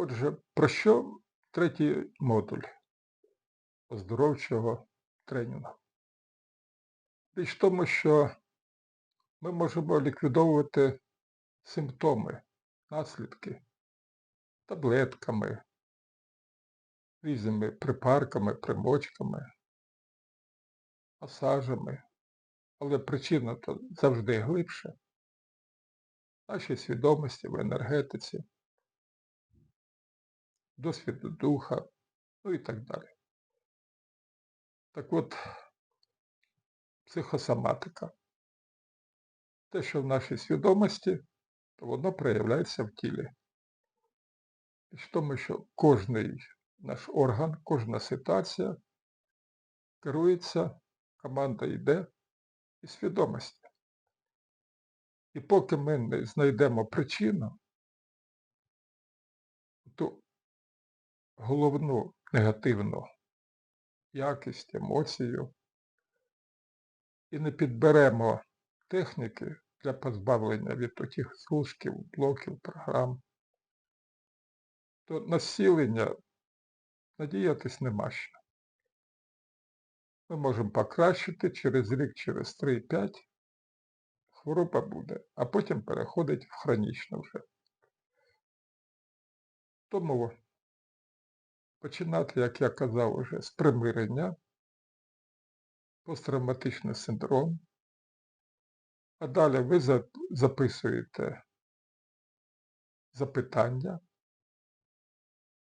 Отже, про що третій модуль оздоровчого тренінгу? Річ в тому, що ми можемо ліквідовувати симптоми, наслідки таблетками, різними припарками, примочками, масажами, але причина то завжди глибше. В нашій свідомості, в енергетиці, досвіду духа, ну і так далі. Так от, психосоматика. Те, що в нашій свідомості, то воно проявляється в тілі. Річ в тому, що кожний наш орган, кожна ситуація керується, команда йде із свідомості. І поки ми не знайдемо причину, ту головну негативну якість, емоцію і не підберемо техніки для позбавлення від отих злушків, блоків, програм, то насілення надіятись нема що. Ми можемо покращити через рік, через 3-5, хвороба буде, а потім переходить в хронічну вже. Тому починати, як я казав уже, з примирення, посттравматичний синдром, а далі ви записуєте запитання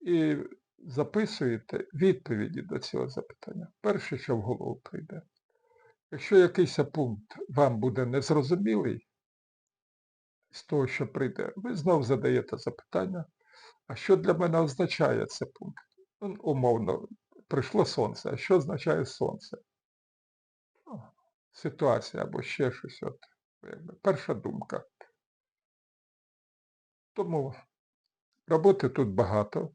і записуєте відповіді до цього запитання. Перше, що в голову прийде. Якщо якийсь пункт вам буде незрозумілий з того, що прийде, ви знов задаєте запитання, а що для мене означає цей пункт? Ну, умовно, прийшло сонце. А що означає сонце? Ситуація або ще щось. От, перша думка. Тому роботи тут багато,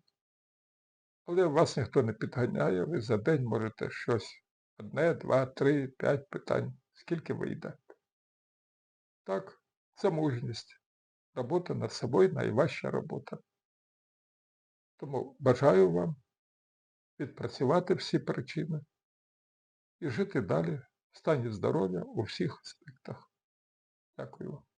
але вас ніхто не підганяє, ви за день можете щось одне, два, три, п'ять питань, скільки вийде. Так, це мужність. Робота над собою найважча робота. Тому бажаю вам відпрацювати всі причини і жити далі в стані здоров'я у всіх аспектах. Дякую вам.